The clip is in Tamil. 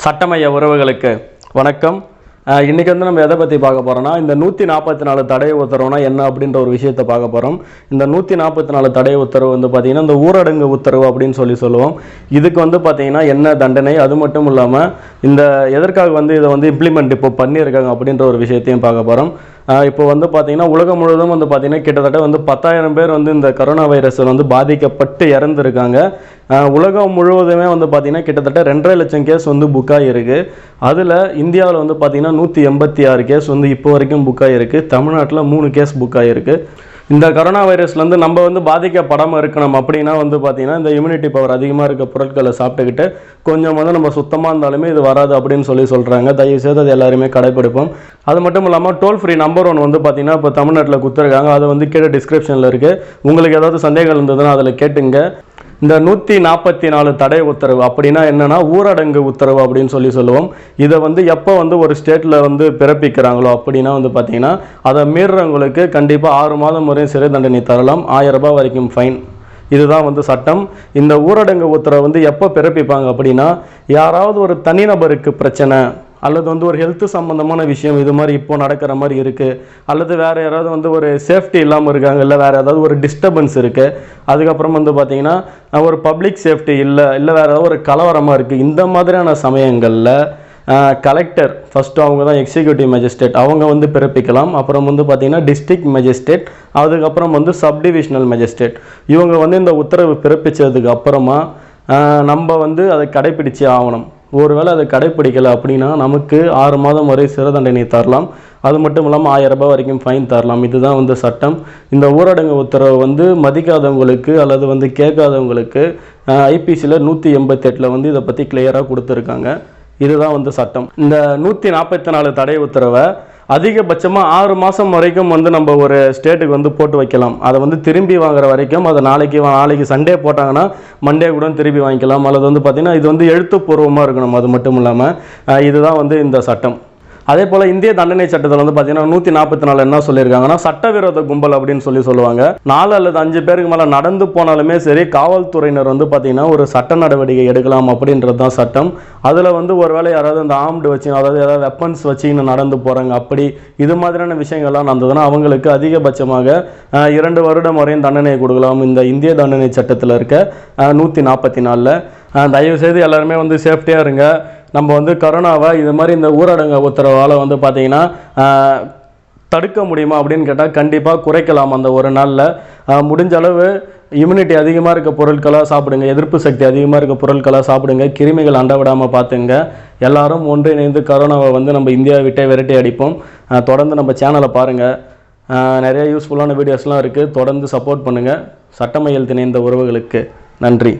சட்டமைய உறவுகளுக்கு வணக்கம். இன்றைக்கி வந்து நம்ம எதை பற்றி பார்க்க போகிறோன்னா இந்த நூற்றி நாற்பத்தி நாலு தடை உத்தரவுனா என்ன அப்படின்ற ஒரு விஷயத்தை பார்க்க போகிறோம் இந்த நூற்றி நாற்பத்தி நாலு தடை உத்தரவு வந்து பார்த்தீங்கன்னா இந்த ஊரடங்கு உத்தரவு அப்படின்னு சொல்லி சொல்லுவோம். இதுக்கு வந்து பார்த்திங்கன்னா என்ன தண்டனை? அது மட்டும் இல்லாமல் இந்த எதற்காக வந்து இதை வந்து இம்ப்ளிமெண்ட் இப்போ பண்ணியிருக்காங்க அப்படின்ற ஒரு விஷயத்தையும் பார்க்க போகிறோம் இப்போ வந்து பார்த்தீங்கன்னா உலகம் முழுவதும் வந்து பார்த்தீங்கன்னா கிட்டத்தட்ட வந்து பத்தாயிரம் பேர் வந்து இந்த கரோனா வைரஸ் வந்து பாதிக்கப்பட்டு இறந்துருக்காங்க. உலகம் முழுவதுமே வந்து பார்த்தீங்கன்னா கிட்டத்தட்ட ரெண்டரை லட்சம் கேஸ் வந்து புக் ஆகிருக்கு அதில் இந்தியாவில் வந்து பார்த்திங்கன்னா நூற்றி எண்பத்தி ஆறு கேஸ் வந்து இப்போ வரைக்கும் புக் ஆகிருக்கு தமிழ்நாட்டில் மூணு கேஸ் புக் ஆகிருக்கு இந்த கரோனா வைரஸ்லேருந்து நம்ம வந்து பாதிக்கப்படாமல் இருக்கணும் அப்படின்னா வந்து பார்த்தீங்கன்னா இந்த இம்யூனிட்டி பவர் அதிகமாக இருக்க பொருட்களை சாப்பிட்டுக்கிட்டு கொஞ்சம் வந்து நம்ம சுத்தமாக இருந்தாலுமே இது வராது அப்படின்னு சொல்லி சொல்கிறாங்க தயவு செய்து அது எல்லாருமே கடைப்பிடிப்போம். அது மட்டும் இல்லாமல் டோல் ஃப்ரீ நம்பர் ஒன் வந்து பார்த்தீங்கன்னா இப்போ தமிழ்நாட்டில் கொடுத்துருக்காங்க. அது வந்து கீழே டிஸ்கிரிப்ஷனில் இருக்குது உங்களுக்கு ஏதாவது சந்தேகம் இருந்ததுன்னா அதில் கேட்டுங்க. இந்த நூற்றி நாற்பத்தி நாலு தடை உத்தரவு அப்படின்னா என்னன்னா ஊரடங்கு உத்தரவு அப்படின்னு சொல்லி சொல்லுவோம். இதை வந்து எப்போ வந்து ஒரு ஸ்டேட்டில் வந்து பிறப்பிக்கிறாங்களோ அப்படின்னா வந்து பார்த்தீங்கன்னா அதை மீறுறவங்களுக்கு கண்டிப்பாக ஆறு மாதம் வரையும் சிறை தண்டனை தரலாம். ஆயிரம் ரூபாய் வரைக்கும் ஃபைன் இதுதான் வந்து சட்டம். இந்த ஊரடங்கு உத்தரவு வந்து எப்போ பிறப்பிப்பாங்க அப்படின்னா யாராவது ஒரு தனிநபருக்கு பிரச்சனை அல்லது வந்து ஒரு ஹெல்த் சம்மந்தமான விஷயம் இது மாதிரி இப்போ நடக்கிற மாதிரி இருக்குது அல்லது வேறு யாராவது வந்து ஒரு சேஃப்டி இல்லாமல் இருக்காங்க இல்லை வேறு ஏதாவது ஒரு டிஸ்டர்பன்ஸ் இருக்குது அதுக்கப்புறம் வந்து பார்த்திங்கன்னா ஒரு பப்ளிக் சேஃப்டி இல்லை இல்லை வேறு ஏதாவது ஒரு கலவரமாக இருக்குது இந்த மாதிரியான சமயங்களில் கலெக்டர் ஃபஸ்ட்டு அவங்க தான் எக்ஸிக்யூட்டிவ் மேஜிஸ்ட்ரேட் அவங்க வந்து பிறப்பிக்கலாம். அப்புறம் வந்து பார்த்தீங்கன்னா டிஸ்ட்ரிக்ட் மேஜிஸ்ட்ரேட் அதுக்கப்புறம் வந்து சப்டிவிஷனல் மேஜிஸ்ட்ரேட் இவங்க வந்து இந்த உத்தரவு பிறப்பித்ததுக்கு அப்புறமா நம்ம வந்து அதை கடைப்பிடிச்சி ஆகணும். ஒருவேளை அதை கடைப்பிடிக்கலை அப்படின்னா நமக்கு ஆறு மாதம் வரை சிறை தண்டனை தரலாம். அது மட்டும் இல்லாமல் ஆயிரம் ரூபாய் வரைக்கும் ஃபைன் தரலாம். இதுதான் வந்து சட்டம். இந்த ஊரடங்கு உத்தரவு வந்து மதிக்காதவங்களுக்கு அல்லது வந்து கேட்காதவங்களுக்கு ஐபிசியில் நூற்றி எண்பத்தெட்டில் வந்து இதை பற்றி கிளியராக கொடுத்துருக்காங்க. இதுதான் வந்து சட்டம். இந்த நூற்றி நாற்பத்தி நாலு தடை உத்தரவை அதிகபட்சமாக ஆறு மாதம் வரைக்கும் வந்து நம்ம ஒரு ஸ்டேட்டுக்கு வந்து போட்டு வைக்கலாம். அதை வந்து திரும்பி வாங்குற வரைக்கும் அதை நாளைக்கு நாளைக்கு சண்டே போட்டாங்கன்னா மண்டே கூட திரும்பி வாங்கிக்கலாம். அல்லது வந்து பார்த்திங்கன்னா இது வந்து எழுத்துப்பூர்வமாக இருக்கணும். அது மட்டும் இல்லாமல் இதுதான் வந்து இந்த சட்டம். அதே போல் இந்திய தண்டனை சட்டத்தில் வந்து பார்த்தீங்கன்னா நூற்றி நாற்பத்தி நாலு என்ன சொல்லியிருக்காங்கன்னா சட்டவிரோத கும்பல் அப்படின்னு சொல்லி சொல்லுவாங்க. நாலு அல்லது அஞ்சு பேருக்கு மேலே நடந்து போனாலுமே சரி காவல்துறையினர் வந்து பார்த்தீங்கன்னா ஒரு சட்ட நடவடிக்கை எடுக்கலாம் அப்படின்றது தான் சட்டம். அதில் வந்து ஒருவேளை யாராவது அந்த ஆம்டு வச்சு அதாவது ஏதாவது வெப்பன்ஸ் வச்சுன்னு நடந்து போகிறாங்க அப்படி இது மாதிரியான விஷயங்கள்லாம் நடந்ததுன்னா அவங்களுக்கு அதிகபட்சமாக இரண்டு வருடம் வரையும் தண்டனை கொடுக்கலாம் இந்த இந்திய தண்டனை சட்டத்தில் இருக்க நூற்றி நாற்பத்தி நாலில் தயவு செய்து எல்லாருமே வந்து சேஃப்டியாக இருங்க. நம்ம வந்து கரோனாவை இது மாதிரி இந்த ஊரடங்கு உத்தரவால் வந்து பார்த்திங்கன்னா தடுக்க முடியுமா அப்படின்னு கேட்டால் கண்டிப்பாக குறைக்கலாம் அந்த ஒரு நாளில். முடிஞ்ச அளவு இம்யூனிட்டி அதிகமாக இருக்க பொருட்களாக சாப்பிடுங்க எதிர்ப்பு சக்தி அதிகமாக இருக்க பொருட்களாக சாப்பிடுங்க கிருமிகள் அண்ட விடாமல் பார்த்துங்க. எல்லாரும் ஒன்றிணைந்து கரோனாவை வந்து நம்ம இந்தியாவை விட்டே விரட்டி அடிப்போம். தொடர்ந்து நம்ம சேனலை பாருங்கள் நிறைய யூஸ்ஃபுல்லான வீடியோஸ்லாம் இருக்குது தொடர்ந்து சப்போர்ட் பண்ணுங்கள் சட்டமையல் திணைந்த உறவுகளுக்கு நன்றி.